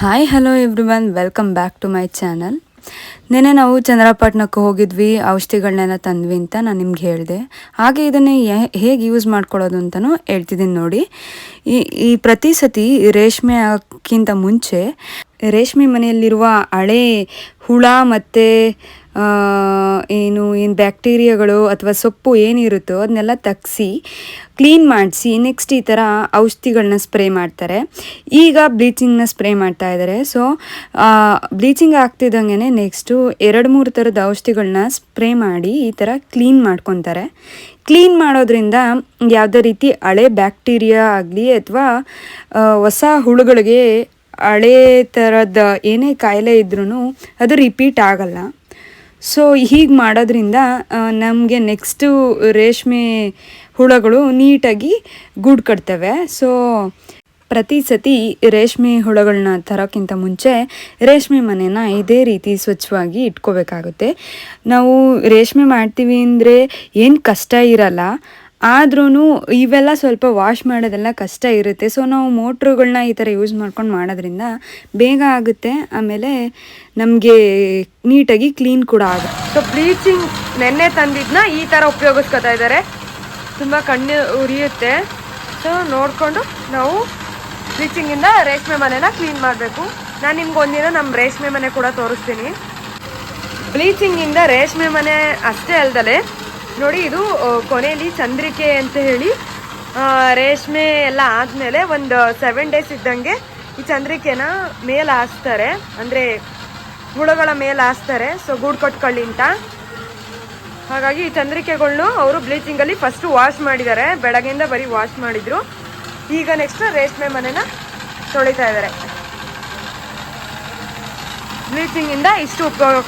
Hi hello everyone welcome back to my channel ನಿನ್ನೆ ನಾವು ಚಂದ್ರಪಟ್ಟಣಕ್ಕೆ ಹೋಗಿದ್ವಿ. ಔಷಧಿಗಳನ್ನೆಲ್ಲ ತಂದ್ವಿ ಅಂತ ನಾನು ನಿಮ್ಗೆ ಹೇಳಿದೆ. ಹಾಗೆ ಇದನ್ನು ಹೇಗೆ ಯೂಸ್ ಮಾಡ್ಕೊಳ್ಳೋದು ಅಂತಲೂ ಹೇಳ್ತಿದ್ದೀನಿ ನೋಡಿ. ಈ ಈ ಪ್ರತಿ ಸತಿ ರೇಷ್ಮೆ ಹಾಕ್ಕಿಂತ ಮುಂಚೆ ರೇಷ್ಮೆ ಮನೆಯಲ್ಲಿರುವ ಹಳೆ ಹುಳ ಮತ್ತು ಏನು ಏನು ಬ್ಯಾಕ್ಟೀರಿಯಾಗಳು ಅಥವಾ ಸೊಪ್ಪು ಏನಿರುತ್ತೋ ಅದನ್ನೆಲ್ಲ ತಗ್ಸಿ, ಕ್ಲೀನ್ ಮಾಡಿಸಿ, ನೆಕ್ಸ್ಟ್ ಈ ಥರ ಔಷಧಿಗಳನ್ನ ಸ್ಪ್ರೇ ಮಾಡ್ತಾರೆ. ಈಗ ಬ್ಲೀಚಿಂಗ್ನ ಸ್ಪ್ರೇ ಮಾಡ್ತಾ ಇದ್ದಾರೆ. ಸೊ ಬ್ಲೀಚಿಂಗ್ ಆಗ್ತಿದ್ದಂಗೆ ನೆಕ್ಸ್ಟು ಎರಡು ಮೂರು ಥರದ ಔಷಧಿಗಳನ್ನ ಸ್ಪ್ರೇ ಮಾಡಿ ಈ ಥರ ಕ್ಲೀನ್ ಮಾಡ್ಕೊತಾರೆ. ಕ್ಲೀನ್ ಮಾಡೋದ್ರಿಂದ ಯಾವುದೇ ರೀತಿ ಹಳೆ ಬ್ಯಾಕ್ಟೀರಿಯಾ ಆಗಲಿ ಅಥವಾ ಹೊಸ ಹುಳುಗಳಿಗೆ ಹಳೇ ಥರದ ಏನೇ ಕಾಯಿಲೆ ಇದ್ರೂ ಅದು ರಿಪೀಟ್ ಆಗಲ್ಲ. ಸೊ ಹೀಗೆ ಮಾಡೋದ್ರಿಂದ ನಮಗೆ ನೆಕ್ಸ್ಟು ರೇಷ್ಮೆ ಹುಳಗಳು ನೀಟಾಗಿ ಗೂಡು ಕಟ್ತವೆ. ಸೊ ಪ್ರತಿ ಸತಿ ರೇಷ್ಮೆ ಹುಳಗಳನ್ನ ತರೋಕ್ಕಿಂತ ಮುಂಚೆ ರೇಷ್ಮೆ ಮನೆನ ಇದೇ ರೀತಿ ಸ್ವಚ್ಛವಾಗಿ ಇಟ್ಕೋಬೇಕಾಗುತ್ತೆ. ನಾವು ರೇಷ್ಮೆ ಮಾಡ್ತೀವಿ ಅಂದರೆ ಏನು ಕಷ್ಟ ಇರಲ್ಲ. ಆದ್ರೂ ಇವೆಲ್ಲ ಸ್ವಲ್ಪ ವಾಶ್ ಮಾಡೋದೆಲ್ಲ ಕಷ್ಟ ಇರುತ್ತೆ. ಸೊ ನಾವು ಮೋಟ್ರುಗಳನ್ನ ಈ ಥರ ಯೂಸ್ ಮಾಡ್ಕೊಂಡು ಮಾಡೋದ್ರಿಂದ ಬೇಗ ಆಗುತ್ತೆ. ಆಮೇಲೆ ನಮಗೆ ನೀಟಾಗಿ ಕ್ಲೀನ್ ಕೂಡ ಆಗುತ್ತೆ. ಸೊ ಬ್ಲೀಚಿಂಗ್ ನೆನ್ನೆ ತಂದಿದ್ದನ್ನ ಈ ಥರ ಉಪಯೋಗಿಸ್ಕೊತಾ ಇದ್ದಾರೆ. ತುಂಬ ಕಣ್ಣು ಉರಿಯುತ್ತೆ. ಸೊ ನೋಡಿಕೊಂಡು ನಾವು ಬ್ಲೀಚಿಂಗಿಂದ ರೇಷ್ಮೆ ಮನೆನ ಕ್ಲೀನ್ ಮಾಡಬೇಕು. ನಾನು ನಿಮ್ಗೆ ಒಂದಿನ ನಮ್ಮ ರೇಷ್ಮೆ ಮನೆ ಕೂಡ ತೋರಿಸ್ತೀನಿ. ಬ್ಲೀಚಿಂಗಿಂದ ರೇಷ್ಮೆ ಮನೆ ಅಷ್ಟೇ ಅಲ್ದಲೆ ನೋಡಿ, ಇದು ಕೊನೆಯಲ್ಲಿ ಚಂದ್ರಿಕೆ ಅಂತ ಹೇಳಿ ರೇಷ್ಮೆ ಎಲ್ಲ ಆದಮೇಲೆ ಒಂದು ಸೆವೆನ್ ಡೇಸ್ ಇದ್ದಂಗೆ ಈ ಚಂದ್ರಿಕೆನ ಮೇಲೆ ಹಾಸ್ತಾರೆ ಅಂದರೆ ಹುಳುಗಳ ಮೇಲೆ ಹಾಸ್ತಾರೆ ಸೊ ಗೂಡು ಕಟ್ಕೊಳ್ಳಿ ಅಂತ. ಹಾಗಾಗಿ ಈ ಚಂದ್ರಿಕೆಗಳನ್ನು ಅವರು ಬ್ಲೀಚಿಂಗಲ್ಲಿ ಫಸ್ಟು ವಾಶ್ ಮಾಡಿದ್ದಾರೆ. ಬೆಳಗ್ಗೆಯಿಂದ ಬರೀ ವಾಶ್ ಮಾಡಿದ್ರು. ಈಗ ನೆಕ್ಸ್ಟ್ ರೇಷ್ಮೆ ಮನೆನ ತೊಳಿತಾ ಇದ್ದಾರೆ. ಬ್ಲೀಚಿಂಗಿಂದ ಇಷ್ಟು ಉಪಯೋಗ